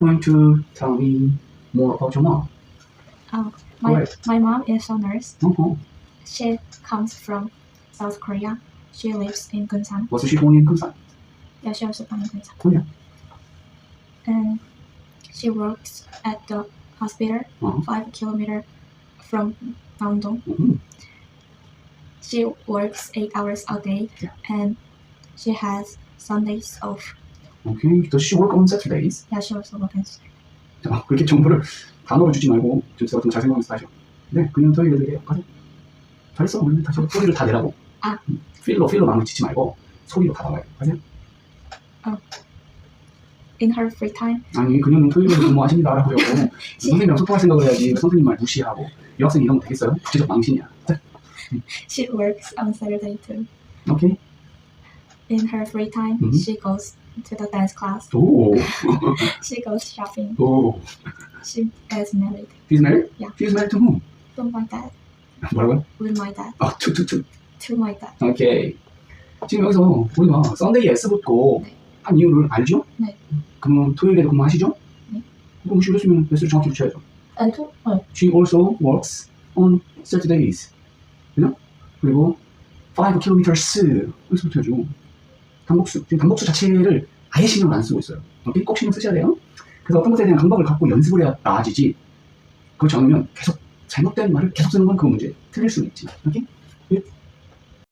going to tell me more about your mom. Oh, my, my mom is a nurse. Uh-huh. She comes from South Korea. She lives in Gunsan. Was she born in Kunsan? Yeah, she was born in Gunsan. Oh, yeah. And she works at the hospital Uh-huh. five kilometer from Namdong. Mhm. She works eight hours a day Yeah. and she has Sundays off. Okay. Does she work on Saturdays? Yeah, she works. 자, 그렇게 정보를 단어로 주지 말고 좀 제가 좀 잘 생각하면서 하죠. 네, 그냥 토요일에 가자. 잘했어. 오늘 다시 소리를 다 내라고. 아. 음, 필로 필로 짓지 말고 소리로 다 나와요. 가세요. In her free time, 아니 그녀는 토요일에 근무하십니다라고요. 선생님이랑 소통할 생각을 해야지 왜 선생님 말 무시하고 이 학생이 이러면 되겠어요? 국제적 망신이야. 자, she works on Saturday too. 오케이. In her free time, Mhm. she goes to the dance class. 오, She goes shopping. 오. She gets married. She's married? Yeah. She's married to whom? To my dad. 뭐라고요? With my dad. 아, to, to, to. To my dad. 오케이. 지금 여기서 우리가 썬데이 S 붙고 네. 한 이유를 알죠? 네. 그러면 토요일에도 근무하시죠? 네. 그럼 했으면 S를 정확히 붙여야죠. And to 어, She also works on Saturdays. 그죠? 그리고 5 kilometers. 여기서 붙여야죠. 단복수. 지금 단복수 자체를 아예 신경을 안 쓰고 있어요. 오케이? 꼭 신경 쓰셔야 돼요. 그래서 어떤 것에 대한 감각을 갖고 연습을 해야 나아지지. 그렇지 않으면 계속 잘못된 말을 계속 쓰는 건 그 문제. 틀릴 수는 있지. 오케이?